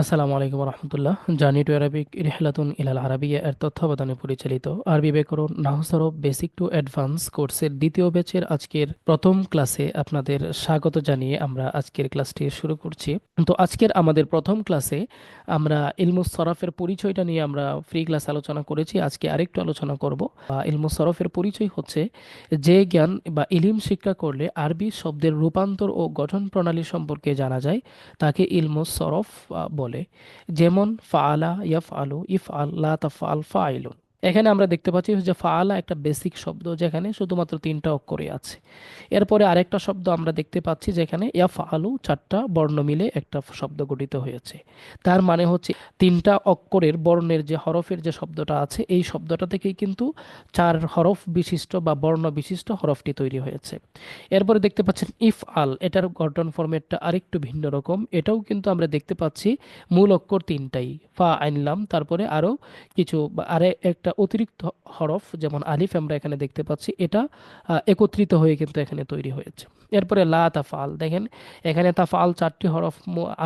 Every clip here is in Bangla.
আসসালামু আলাইকুম রহমতুল্লাহ জার্নি টু অ্যারাবিক রিহলাতুন ইলাল আরাবিয়া এর তত্ত্বাবধানে পরিচালিত আরবি ব্যাকরণ নাহসরফ বেসিক টু অ্যাডভান্স কোর্সের দ্বিতীয় ব্যাচের আজকের প্রথম ক্লাসে আপনাদের স্বাগত জানিয়ে আমরা আজকের ক্লাসটি শুরু করছি। তো আজকের আমাদের প্রথম ক্লাসে আমরা ইলমুস সরফের পরিচয়টা নিয়ে আমরা ফ্রি ক্লাস আলোচনা করেছি। আজকে আরেকটু আলোচনা করব। ইলমুস সরফের পরিচয় হচ্ছে যে জ্ঞান বা ইলিম শিক্ষা করলে আরবি শব্দের রূপান্তর ও গঠন প্রণালী সম্পর্কে জানা যায়। তাকে ইলমুস সরফ বলে যেমন ফাআলা ইয়াফ আলু ইফ আল্লাহ ফা ফাইলুন। এখানে আমরা দেখতে পাচ্ছি যে ফাআলা একটা বেসিক শব্দ যেখানে শুধুমাত্র তিনটা অক্ষরে আছে। এরপরে আরেকটা শব্দ আমরা দেখতে পাচ্ছি যেখানে ইয়াফ আলু চারটা বর্ণ মিলে একটা শব্দ গঠিত হয়েছে। তার মানে হচ্ছে তিনটা অক্ষরের বর্ণের যে হরফের যে শব্দটা আছে, এই শব্দটা থেকেই কিন্তু চার হরফ বিশিষ্ট বা বর্ণ বিশিষ্ট হরফটি তৈরি হয়েছে। এরপরে দেখতে পাচ্ছেন ইফ আল এটার গঠন ফরম্যাটটা আরেকটু ভিন্ন রকম। এটাও কিন্তু আমরা দেখতে পাচ্ছি মূল অক্ষর তিনটাই, ফা আইনলাম তারপরে আরও কিছু আরে একটা অতিরিক্ত হরফ, যেমন আলিফ আমরা এখানে দেখতে পাচ্ছি, এটা একত্রিত হয়ে কিন্তু এখানে তৈরি হয়েছে। এরপরে লা তাফাল দেখেন, এখানে তাফাল চারটি হরফ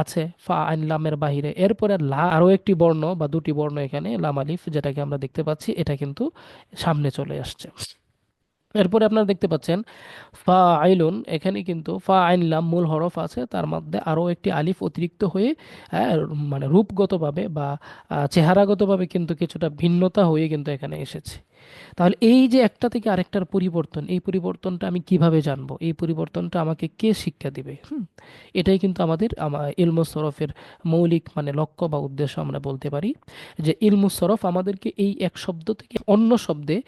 আছে, ফা আইনলামের বাহিরে। এরপরে লা, আরও একটি বর্ণ বা দুটি বর্ণ এখানে, লাম, আলিফ, যেটাকে আমরা দেখতে পাচ্ছি, এটা কিন্তু সামনে চলে আসছে। এরপরে আপনারা দেখতে পাচ্ছেন ফা আইলুন এখানে কিন্তু ফা আইন লাম মূল হরফ আছে তার মধ্যে আরও একটি আলিফ অতিরিক্ত হ্যাঁ, মানে রূপগতভাবে বা চেহারাগতভাবে কিন্তু কিছুটা ভিন্নতা হয়ে কিন্তু এখানে এসেছে। তাহলে এই যে একটা থেকে আরেকটার পরিবর্তন, এই পরিবর্তনটা আমি কীভাবে জানব? এই পরিবর্তনটা আমাকে কে শিক্ষা দিবে? এটাই কিন্তু আমাদের, আমা- ইলমুস সরফের মৌলিক মানে লক্ষ্য বা উদ্দেশ্য আমরা বলতে পারি যে ইলমুস সরফ আমাদেরকে এই এক শব্দ থেকে অন্য শব্দে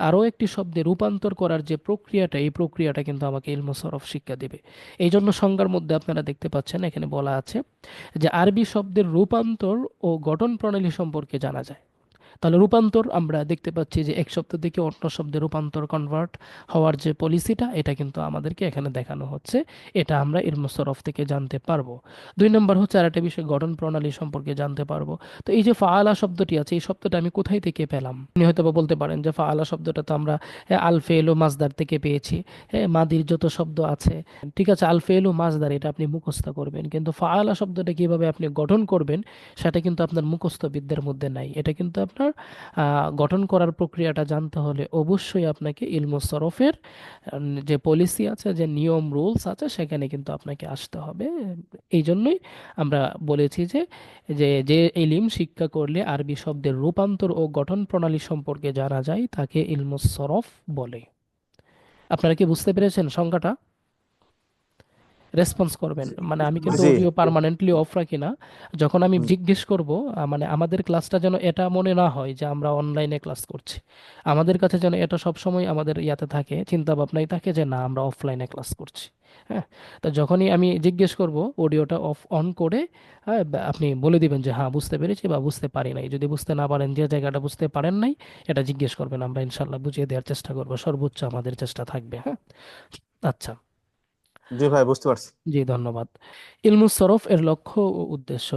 আরও একটি শব্দে রূপান্তর করার যে প্রক্রিয়াটা, এই প্রক্রিয়াটা কিন্তু আমাকে ইলমুস সরফ শিক্ষা দেবে। এই জন্য সংজ্ঞার মধ্যে আপনারা দেখতে পাচ্ছেন, এখানে বলা আছে যে আরবি শব্দের রূপান্তর ও গঠন প্রণালী সম্পর্কে জানা যায়। তাহলে রূপান্তর আমরা দেখতে পাচ্ছি যে এক শব্দ থেকে অন্য শব্দে রূপান্তর কনভার্ট হওয়ার যে পলিসিটা এটা কিন্তু আমাদেরকে এখানে দেখানো হচ্ছে। এটা আমরা এর ইলমুসরফ থেকে জানতে পারব। দুই নম্বর হচ্ছে আর একটা বিষয় গঠন প্রণালী সম্পর্কে জানতে পারব। তো এই যে ফাআলা শব্দটি আছে এই শব্দটা আমি কোথায় থেকে পেলাম? আপনি হয়তো বলতে পারেন যে ফাআলা শব্দটা তো আমরা হ্যাঁ, আলফেল মাজদার থেকে পেয়েছি। হ্যাঁ মাদির যত শব্দ আছে ঠিক আছে আলফেল ও মাজদার এটা আপনি মুখস্থ করবেন। কিন্তু ফাআলা শব্দটা কীভাবে আপনি গঠন করবেন সেটা কিন্তু আপনার মুখস্থ বিদ্যার মধ্যে নাই। এটা কিন্তু আপনার গঠন করার প্রক্রিয়াটা জানতে হলে অবশ্যই আপনাকে ইলমু সরফের উম, যে পলিসি আছে যে নিয়ম রুলস আছে সেখানে কিন্তু আপনাকে আসতে হবে। এই জন্যই আমরা বলেছি যে যে যে ইলিম শিক্ষা করলে আরবি শব্দের রূপান্তর ও গঠন প্রণালী সম্পর্কে জানা যায় তাকে ইলমু সরফ বলে। আপনারা কি বুঝতে পেরেছেন সংজ্ঞাটা? রেসপন্স করবেন। মানে আমি কিন্তু অডিও পার্মানেন্টলি অফ রাখি না। যখন আমি জিজ্ঞেস করব মানে আমাদের ক্লাসটা যেন এটা মনে না হয় যে আমরা অনলাইনে ক্লাস করছি। আমাদের কাছে যেন এটা সব সময় আমাদের ইয়াতে থাকে চিন্তা ভাবনাই থাকে যে না আমরা অফলাইনে ক্লাস করছি। হ্যাঁ? তো যখনই আমি জিজ্ঞেস করব অডিওটা অফ অন করে হ্যাঁ আপনি বলে দিবেন যে হ্যাঁ বুঝতে পেরেছি বা বুঝতে পারি নাই। যদি বুঝতে না পারেন যে জায়গাটা বুঝতে পারেন নাই এটা জিজ্ঞেস করবেন আমরা ইনশাল্লাহ বুঝিয়ে দেওয়ার চেষ্টা করব। সর্বোচ্চ আমাদের চেষ্টা থাকবে। হ্যাঁ? আচ্ছা। জি ভাই, বুঝতে পারছি। জি, ধন্যবাদ। ইলমুস সরফ এর লক্ষ্য ও উদ্দেশ্য,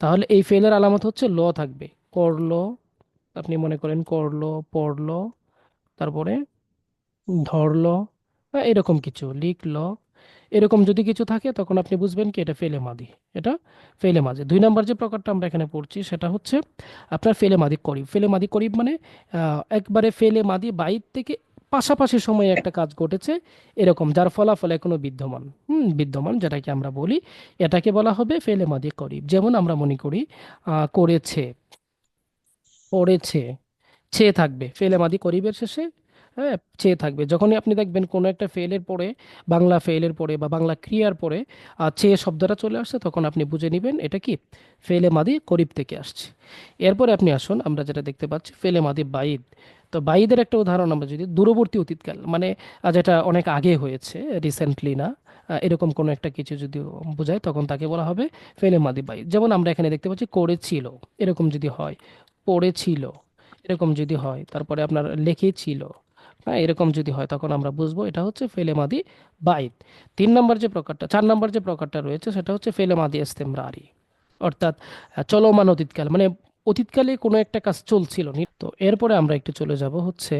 তাহলে এই ফেলের আলামত হচ্ছে ল থাকবে। করল আপনি মনে করেন করল পড়ল তারপরে ধরলো বা এরকম কিছু লিখলো এরকম যদি কিছু থাকে, তখন আপনি বুঝবেন কি এটা ফেলে মাদি। এটা ফেলে মাদি দুই নাম্বার যে প্রকারটা আমরা এখানে পড়ছি, সেটা হচ্ছে আপনার ফেলে মাদি করিব। ফেলে মাদি করিব মানে একবারে ফেলে মাদি বাইর থেকে পাশাপাশি সময়ে একটা কাজ ঘটেছে, এরকম, যার ফলাফল এখনও বিদ্যমান। হুম, বিদ্যমান যেটাকে আমরা বলি, এটাকে বলা হবে ফেলে মাদি করিব। যেমন আমরা মনে করি করেছে, পড়েছে, ছে থাকবে, ফেলে মাদি করিবের শেষে হ্যাঁ চেয়ে থাকবে। যখনই আপনি দেখবেন কোনো একটা ফেলের পরে বাংলা ফেলের পরে বা বাংলা ক্রিয়ার পরে আহ, ছে শব্দটা চলে আসছে তখন আপনি বুঝে নেবেন এটা কি? ফেলে মাদি করিব থেকে আসছে। এরপরে আপনি আসুন আমরা যেটা দেখতে পাচ্ছি ফেলে মাদি বাইদ। তো বাইদের একটা উদাহরণ আমরা যদি দূরবর্তী অতীতকাল মানে যেটা অনেক আগে হয়েছে রিসেন্টলি না এরকম কোনো একটা কিছু যদি বোঝায় তখন তাকে বলা হবে ফেলে মাদি বাইদ। যেমন আমরা এখানে দেখতে পাচ্ছি করেছিল এরকম যদি হয় পড়েছিল এরকম যদি হয় তারপরে আপনার লিখেছিল হ্যাঁ এরকম যদি হয় তখন আমরা বুঝব এটা হচ্ছে ফেলে মাদি বাইদ তিন নম্বর যে প্রকারটা চার নম্বর যে প্রকারটা রয়েছে সেটা হচ্ছে ফেলে মাদি ইস্তেমরারি। অর্থাৎ চলমান অতীতকাল মানে অতীতকালে কোনো একটা কাজ চলছিল নি। তো এরপরে আমরা একটু চলে যাব হচ্ছে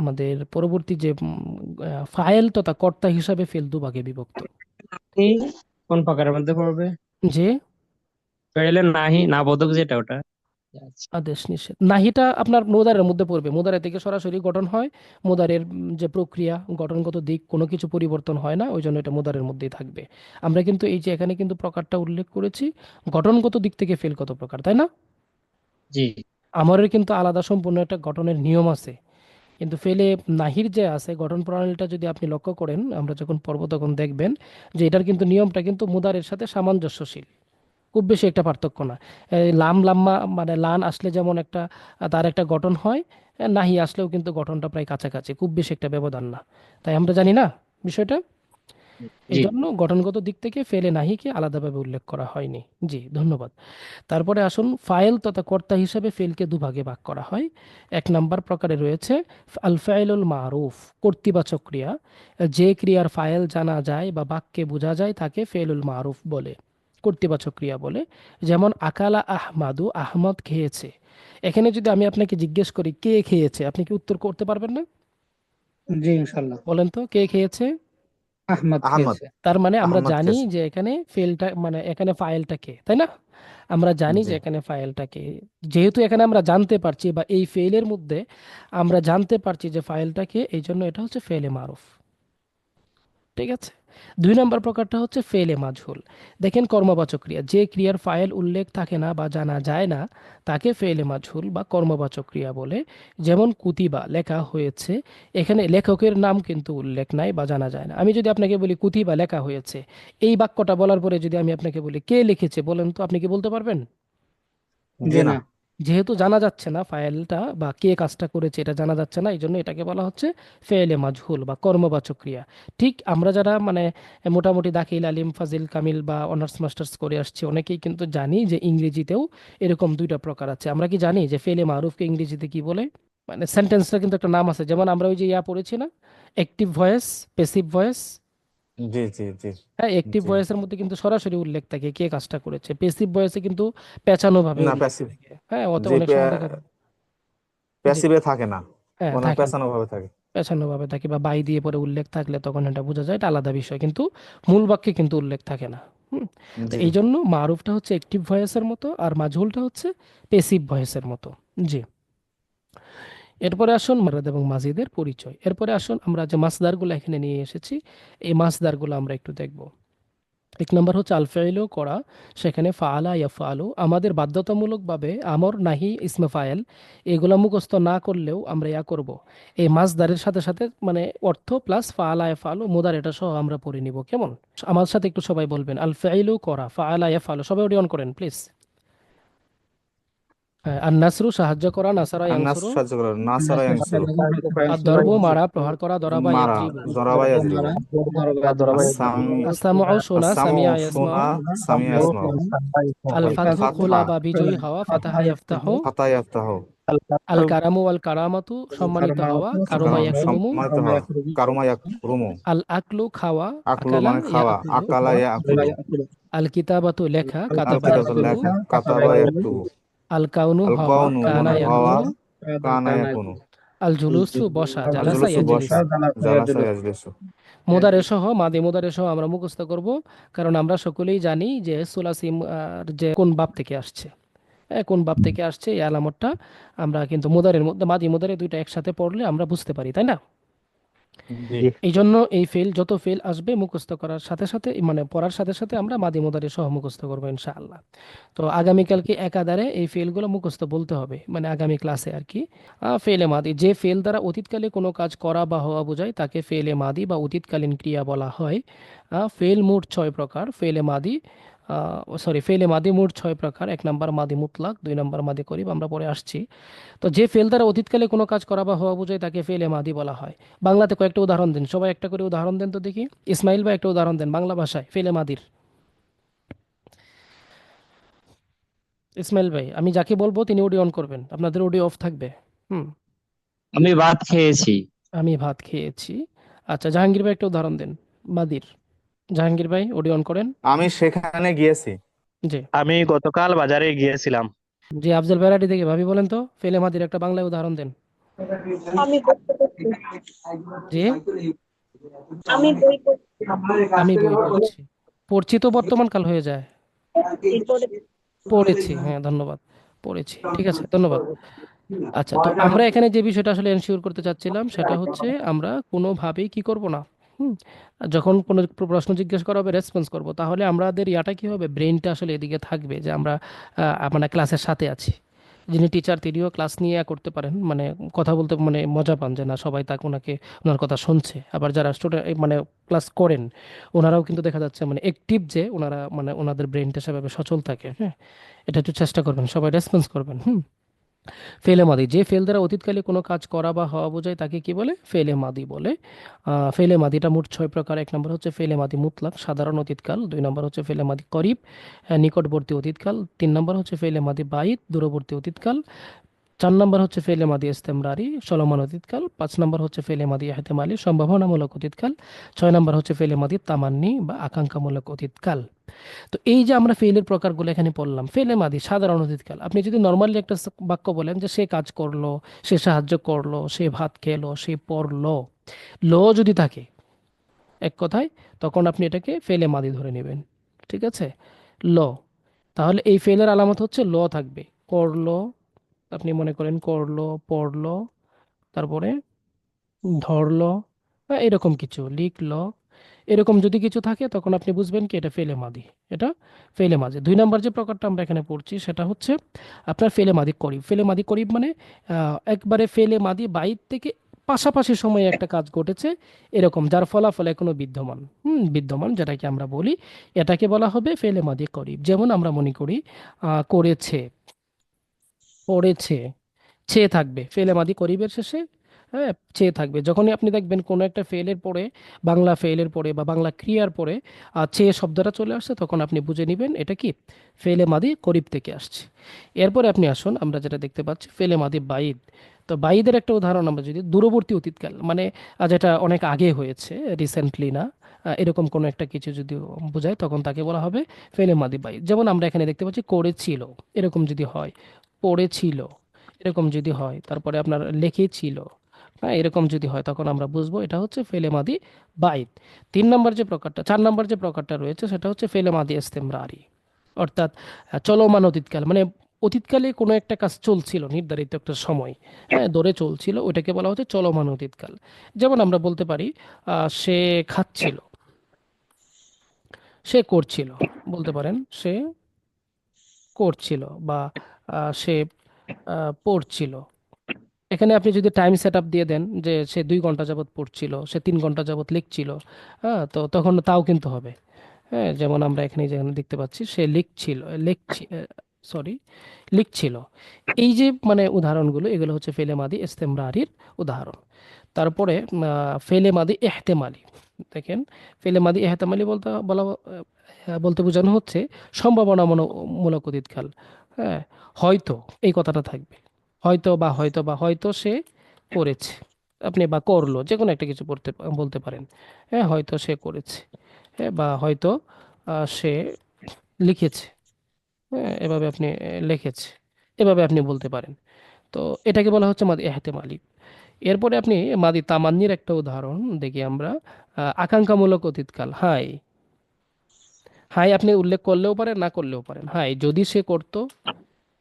আমাদের পরবর্তী যে ফাইল তথা কর্তা হিসাবে ফেল দুভাগে বিভক্ত কোন প্রকারের মধ্যে পড়বে? যে? তাহলে নাহি না বোধক যেটা ওটা। আদেশ নিষেধ। নাহিটা আপনার মুদারের মধ্যে পড়বে। মুদারে থেকে সরাসরি গঠন হয়। মুদারের যে প্রক্রিয়া গঠনগত দিক কোনো কিছু পরিবর্তন হয় না ওই জন্য এটা মুদারের মধ্যেই থাকবে। আমরা কিন্তু এই যে এখানে কিন্তু প্রকারটা উল্লেখ করেছি গঠনগত দিক থেকে ফেল কত প্রকার তাই না? জি। আমরের কিন্তু আলাদা সম্পূর্ণ একটা গঠনের নিয়ম আছে। কিন্তু ফেলে নাহির যে আছে গঠন প্রণালীটা যদি আপনি লক্ষ্য করেন আমরা যখন পড়ব তখন দেখবেন যে এটার কিন্তু নিয়মটা কিন্তু মুদারের সাথে সামঞ্জস্যশীল। খুব বেশি একটা পার্থক্য না। লাম লাম্মা মানে লান আসলে যেমন একটা তার একটা গঠন হয় নাহি আসলেও কিন্তু গঠনটা প্রায় কাছাকাছি খুব বেশি একটা ব্যবধান না। তাই আমরা জানি না বিষয়টা? এই জি। জন্য গঠনগত দিক থেকে ফেলে নাহিকে আলাদাভাবে উল্লেখ করা হয়নি। জি ধন্যবাদ। তারপরে আসুন ফাইল তথা কর্তা হিসাবে ফেলকে দুভাগে ভাগ করা হয়। এক নাম্বার প্রকারে রয়েছে আল ফাইলুল মারুফ কর্তৃবাচক ক্রিয়া। যে ক্রিয়ার ফাইল জানা যায় বা বাক্যে বোঝা যায় তাকে ফেলুল মারুফ বলে। কর্তৃবাচক ক্রিয়া বলে যেমন আকালা আহমাদু আহমদ খেয়েছে। এখানে যদি আমি আপনাকে জিজ্ঞেস করি কে খেয়েছে? আপনি কি উত্তর করতে পারবেন না? জি বলেন তো কে খেয়েছে? আহমদ আহমদ। খেয়েছে। তার মানে আমরা আহমদ জানি খেয়েছে। যে এখানে ফেলটা মানে এখানে ফাইলটা কে তাই না? আমরা জানি জি। যে এখানে ফাইলটা কে। যেহেতু এখানে আমরা জানতে পারছি বা এই ফেলের মধ্যে আমরা জানতে পারছি যে ফাইলটা কে এই জন্য এটা হচ্ছে ফেলে মারুফ। ঠিক আছে? দুই নম্বর প্রকারটা হচ্ছে ফেলে মাজহুল দেখেন কর্মবাচক ক্রিয়া, যে ক্রিয়ার ফাইল উল্লেখ থাকে না বা জানা যায় না, তাকে ফেলে মাজহুল বা কর্মবাচক ক্রিয়া বলে। যেমন কুতিবা, লেখা হয়েছে, এখানে লেখকের নাম কিন্তু উল্লেখ নাই বা জানা যায় না। আমি যদি আপনাকে বলি কুতিবা, লেখা হয়েছে, এই বাক্যটা বলার পরে যদি আমি আপনাকে বলি কে লিখেছে, বলেন তো, আপনি কি বলতে পারবেন? না। যেহেতু জানা যাচ্ছে না ফাইলটা বা কে কাজটা করেছে, এটা জানা যাচ্ছে না এই জন্য এটাকে বলা হচ্ছে ফেলে মাজহুল বা কর্মবাচক ক্রিয়া ঠিক আমরা যারা মানে মোটামুটি দাখিল, আলিম, ফাজিল, কামিল বা অনার্স, মাস্টার্স করে আসছি, অনেকেই কিন্তু জানি যে ইংরেজিতেও এরকম দুইটা প্রকার আছে। আমরা কি জানি যে ফেলে মারুফকে ইংরেজিতে কি বলে? মানে সেন্টেন্সটা কিন্তু একটা নাম আছে, যেমন আমরা ওই যে ইয়া পড়েছি না অ্যাক্টিভ ভয়েস পেসিভ ভয়েস জি জি জি। হ্যাঁ অ্যাক্টিভ জি। ভয়েসের মধ্যে কিন্তু সরাসরি উল্লেখ থাকে কে কাজটা করেছে। প্যাসিভ ভয়েসে কিন্তু পেঁচানো ভাবে না উল্লেখ প্যাসিভ থাকে। হ্যাঁ ওতে জি অনেক সময় দেখা যায় জি। প্যাসিভে থাকে না। হ্যাঁ কোনো থাকে না। পেছানো ভাবে থাকে। পেছানো ভাবে থাকে বা বাই দিয়ে পরে উল্লেখ থাকলে তখন এটা বোঝা যায়। এটা আলাদা বিষয়। কিন্তু মূল বাক্যে কিন্তু উল্লেখ থাকে না। হুম? তো জি। এই জন্য মারুফটা হচ্ছে অ্যাক্টিভ ভয়েসের মতো আর মাজহুলটা হচ্ছে পেসিভ ভয়েসের মতো। জি। এরপরে আসুন মারাদ এবং মাজিদের পরিচয়। এরপরে আসুন আমরা যে মাসদারগুলো এখানে নিয়ে এসেছি, এই মাসদারগুলো আমরা একটু দেখব। এক নম্বর হচ্ছে আলফাইলও করা, সেখানে ফাআলা ইয়াফআলু। আমাদের বাধ্যতামূলকভাবে আমর, নাহি, ইসমে, ফায়েল, এগুলো মুখস্থ না করলেও আমরা ইয়া করব। এই মাসদারের সাথে সাথে মানে অর্থ প্লাস ফাআলা ইয়াফআলু মুদার এটা সহ আমরা পড়ে নিব। কেমন? আমার সাথে একটু সবাই বলবেন। আল করা করা ফাআলা ইয়াফআলু, সবাই অডিয়ন করেন প্লিজ হ্যাঁ আর নাসরু সাহায্য করা নাসারা আর নাস ইয়ানসুরু সাহায্য করে নাসারা ইয়ানসুরু আর দরব মারা প্রহার করা দরাবা মারা ইয়াদ্রিবু জরাবা ইয়াজরিবু আসামি শোনা সামিয়া ইয়াসমাউ শোনা সামিয়া ইয়াসমাউ আল ফাতহু খোলা বা বিজয়ী হওয়া ফাতাহা ইয়াফতাহু। ফাতা ইয়াফতাহু। আল কারামু ওয়াল কারামাতু সম্মানিত হওয়া কারুমা ইয়াকরুমু। সম্মানিত হওয়া কারুমা ইয়াকরুমু। আল আকলু খাওয়া আকলু আকালা মানে খাওয়া ইয়াকুলু আকালা ইয়াকুলু আল কিতাবাতু লেখা আল কাতাবা কিতাবু আল কাউনু হওয়া কানা ইয়াকুনু কানা ইয়াকুনু আল জুলুসু বসা জালাসা ইয়াজলিসু। জালাসা ইয়াজলিসু। মুদারে সহ মাদি মুদারে সহ আমরা মুখস্থ করব কারণ আমরা সকলেই জানি যে সুলাসিম যে কোন বাপ থেকে আসছে। কোন বাপ থেকে আসছে এই আলামতটা আমরা কিন্তু মুদারের মধ্যে মাদি মুদারে দুইটা একসাথে পড়লে আমরা বুঝতে পারি তাই না? এই জন্য এই ফেল যত ফেল আসবে মুখস্থ করার সাথে সাথে মানে পড়ার সাথে সাথে আমরা মাদি মুদারে সহ মুখস্থ করব ইনশাআল্লাহ। তো আগামীকালকে একাধারে এই ফেলগুলো মুখস্থ বলতে হবে মানে আগামী ক্লাসে আর কি। ফেলে মাদি, যে ফেল দ্বারা অতীতকালে কোনো কাজ করা বা হওয়া বোঝায়, তাকে ফেলে মাদি বা অতীতকালীন ক্রিয়া বলা হয়। ফেল মোট ছয় প্রকার ফেলে মাদি সরি ফেলে মাদি মোট ছয় প্রকার। এক নম্বর মাদি মুতলাক দুই নম্বর মাদি করিব আমরা পরে আসছি। তো যে ফেল দ্বারা অতীতকালে কোনো কাজ করা বা হওয়া বোঝায় তাকে ফেলে মাদি বলা হয়। বাংলাতে কয়েকটা উদাহরণ দিন। সবাই একটা করে উদাহরণ দেন তো দেখি। ইসমাইল ভাই একটা উদাহরণ দেন বাংলা ভাষায় ফেলে মাদির। ইসমাইল ভাই আমি যাকে বলব তিনি অডিও অন করবেন। আপনাদের অডিও অফ থাকবে। হুম। আমি ভাত খেয়েছি। আমি ভাত খেয়েছি। আচ্ছা জাহাঙ্গীর ভাই একটা উদাহরণ দেন মাদির। জাহাঙ্গীর ভাই অডিও অন করেন। আমি সেখানে গিয়েছি। জি। আমি গতকাল বাজারে গিয়েছিলাম। জি আফজল ভ্যারাইটি থেকে ভাবি বলেন তো ফেলে মাদির একটা বাংলায় উদাহরণ দেন। আমি জি? আমি বই পড়ছি। আমি বই পড়ছি। পড়ছি তো বর্তমান কাল হয়ে যায়। পড়েছি হ্যাঁ ধন্যবাদ। পড়েছি ঠিক আছে ধন্যবাদ। আচ্ছা তো আমরা এখানে যে বিষয়টা আসলে এনশিওর করতে চাচ্ছিলাম সেটা হচ্ছে আমরা কোনোভাবেই কি করব না? হুম যখন কোনো প্রশ্ন জিজ্ঞেস করা হবে রেসপন্স করব, তাহলে আমাদের ইয়াটা কি হবে? ব্রেনটা আসলে এদিকে থাকবে যে আমরা মানে ক্লাসের সাথে আছি। যিনি টিচার তিনিও ক্লাস নিয়ে করতে পারেন। মানে কথা বলতে মানে মজা পান যে না, সবাই তাকে ওনাকে, ওনার কথা শুনছে। আবার যারা স্টুডেন্ট মানে ক্লাস করেন, ওনারাও কিন্তু দেখা যাচ্ছে মানে অ্যাক্টিভ যে ওনারা মানে ওনাদের ব্রেনটা সেভাবে সচল থাকে। হ্যাঁ এটা একটু চেষ্টা করবেন, সবাই রেসপন্স করবেন। হুম। ফেলে মাদি। যে ফেল দ্বারা অতীতকালে কোনো কাজ করা বা হওয়া বোঝায়, তাকে কি বলে? ফেলে মাদি বলে। ফেলে মাদিটা মোট ছয় প্রকার। এক নম্বর হচ্ছে ফেলে মাদি মুতলাক, সাধারণ অতীতকাল। দুই নম্বর হচ্ছে ফেলে মাদি করিব নিকটবর্তী অতীতকাল। তিন নম্বর হচ্ছে ফেলে মাদি বাইত, দূরবর্তী অতীতকাল। চার নম্বর হচ্ছে ফেলে মাদি ইস্তেমরারি চলমান অতীতকাল, পাঁচ নম্বর হচ্ছে ফেলে মাদি এহতেমালি, সম্ভাবনামূলক অতীতকাল, ছয় নম্বর হচ্ছে ফেলে মাদি তামান্নি বা আকাঙ্ক্ষামূলক অতীতকাল। তো এই যে আমরা ফেলের প্রকারগুলো এখানে পড়লাম, ফেলে মাদি সাধারণ অতীতকাল, আপনি যদি নর্মালি একটা বাক্য বলেন যে সে কাজ করল, সে সাহায্য করল, সে ভাত খেলো, সে পড়ল, ল যদি থাকে, এক কথায়, তখন আপনি এটাকে ফেলে মাদি ধরে নেবেন, ঠিক আছে? ল। তাহলে এই ফেলের আলামত হচ্ছে ল থাকবে, করল আপনি মনে করেন করল, পড়ল, তারপরে ধরলো, বা এরকম কিছু, লিখলো, এরকম যদি কিছু থাকে তখন আপনি বুঝবেন কি এটা ফেলে মাদি, এটা ফেলে মাদি দুই নাম্বার যে প্রকারটা আমরা এখানে পড়ছি সেটা হচ্ছে আপনার ফেলে মাদি করিব। ফেলে মাদি করিব মানে একবারে ফেলে মাদি বাইর থেকে পাশাপাশি সময়ে একটা কাজ ঘটেছে এরকম, যার ফলাফল এখনও বিদ্যমান। হুম, বিদ্যমান যেটাকে আমরা বলি, এটাকে বলা হবে ফেলে মাদি করিব। যেমন আমরা মনে করি করেছে। পড়েছে ছে থাকবে। ফেলে মাদি করিবের শেষে হ্যাঁ চেয়ে থাকবে। যখনই আপনি দেখবেন কোনো একটা ফেলের পরে, বাংলা ফেলের পরে বা বাংলা ক্রিয়ার পরে আর ছে শব্দটা চলে আসছে, তখন আপনি বুঝে নেবেন এটা কি? ফেলে মাদি করিব থেকে আসছে। এরপরে আপনি আসুন, আমরা যেটা দেখতে পাচ্ছি, ফেলে মাদি বাইদ। তো বাইদের একটা উদাহরণ আমরা যদি, দূরবর্তী অতীতকাল মানে যেটা অনেক আগে হয়েছে রিসেন্টলি না এরকম কোনো একটা কিছু যদি বোঝায়, তখন তাকে বলা হবে ফেলে মাদি বাইদ। যেমন আমরা এখানে দেখতে পাচ্ছি, করেছিল, এরকম যদি হয়। পড়েছিল। এরকম যদি হয়, তারপরে আপনার লিখেছিল হ্যাঁ এরকম যদি হয়, তখন আমরা বুঝব এটা হচ্ছে ফেলে মাদি বাইদ তিন নম্বর যে প্রকারটা, চার নম্বর যে প্রকারটা রয়েছে, সেটা হচ্ছে ফেলে মাদি ইস্তেমরারি। অর্থাৎ চলমান অতীতকাল মানে অতীতকালে কোনো একটা কাজ চলছিল, নির্ধারিত একটা সময় হ্যাঁ ধরে চলছিল, ওইটাকে বলা হচ্ছে চলমান অতীতকাল। যেমন আমরা বলতে পারি সে খাচ্ছিল, সে করছিল, বলতে পারেন, সে করছিল বা সে পড়ছিল। এখানে আপনি যদি টাইম সেট আপ দিয়ে দেন যে সে দুই ঘণ্টা যাবৎ পড়ছিল, সে তিন ঘণ্টা যাবৎ লিখছিল হ্যাঁ তো তখন তাও কিন্তু হবে। হ্যাঁ যেমন আমরা এখানে যেখানে দেখতে পাচ্ছি, সে লিখছিল, লিখছি সরি লিখছিল। এই যে মানে উদাহরণগুলো, এগুলো হচ্ছে ফেলে মাদি ইস্তেমরারির উদাহরণ। তারপরে ফেলে মাদি এহতেমালি। দেখেন, ফেলে মাদি এহতেমালি বলতে, বলা বলতে বোঝানো হচ্ছে সম্ভাবনামূলক অতীতকাল। হ্যাঁ হয়তো এই কথাটা থাকবে। হয়তো বা হয়তো বা, হয়তো সে করেছে। আপনি বা করল যে কোনো একটা কিছু পড়তে, বলতে পারেন। হ্যাঁ হয়তো সে করেছে। হ্যাঁ বা হয়তো সে লিখেছে। হ্যাঁ এভাবে আপনি লিখেছে। এভাবে আপনি বলতে পারেন। তো এটাকে বলা হচ্ছে মাদি এহতেমালি এরপরে আপনি মাদি তামান্নির একটা উদাহরণ দেখি আমরা। আকাঙ্ক্ষামূলক অতীতকাল। হাই হাই আপনি উল্লেখ করলেও পারেন, না করলেও পারেন। হাই, যদি সে করতো,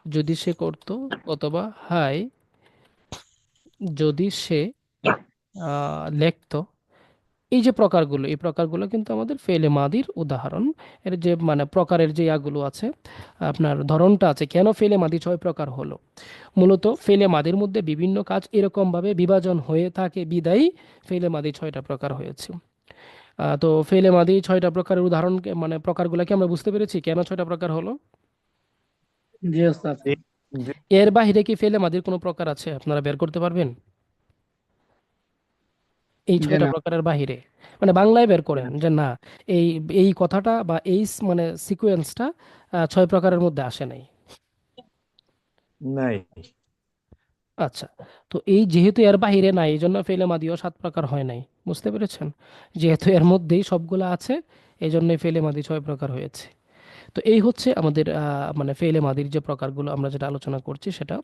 যদি সে করতো, অথবা হাই, যদি সে লিখতো, এই যে প্রকারগুলো, এই প্রকারগুলো কিন্তু আমাদের ফেলে মাদির উদাহরণ। এর যে মানে প্রকারের যে ইয়াগুলো আছে, আপনার ধরনটা আছে, কেন ফেলে মাদি ছয় প্রকার হলো? মূলত ফেলে মাদির মধ্যে বিভিন্ন কাজ এরকমভাবে বিভাজন হয়ে থাকে, বিদায়ী ফেলে মাদি ছয়টা প্রকার হয়েছে। তো ফেলে মাদি ছয়টা প্রকারের উদাহরণ মানে প্রকারগুলোকে আমরা বুঝতে পেরেছি। কেন ছয়টা প্রকার হলো? জি ওস্তাদ। এর বাহিরে কি ফেলে মাদির কোনো প্রকার আছে? আপনারা বের করতে পারবেন? এই ছয়টা না। প্রকারের বাহিরে। মানে বাংলায় বের করেন যে না এই এই কথাটা বা এই মানে সিকোয়েন্সটা ছয় প্রকারের মধ্যে আসে নাই। নাই। আচ্ছা। তো এই যেহেতু এর বাহিরে নাই এই জন্য ফেলে মাদিও সাত প্রকার হয় নাই। বুঝতে পেরেছেন? যেহেতু এর মধ্যেই সবগুলো আছে এই জন্যই ফেলে মাদি ছয় প্রকার হয়েছে। তো এই হচ্ছে আমাদের মানে ফেলে মাদির যে প্রকারগুলো আমরা যেটা আলোচনা করছি সেটা।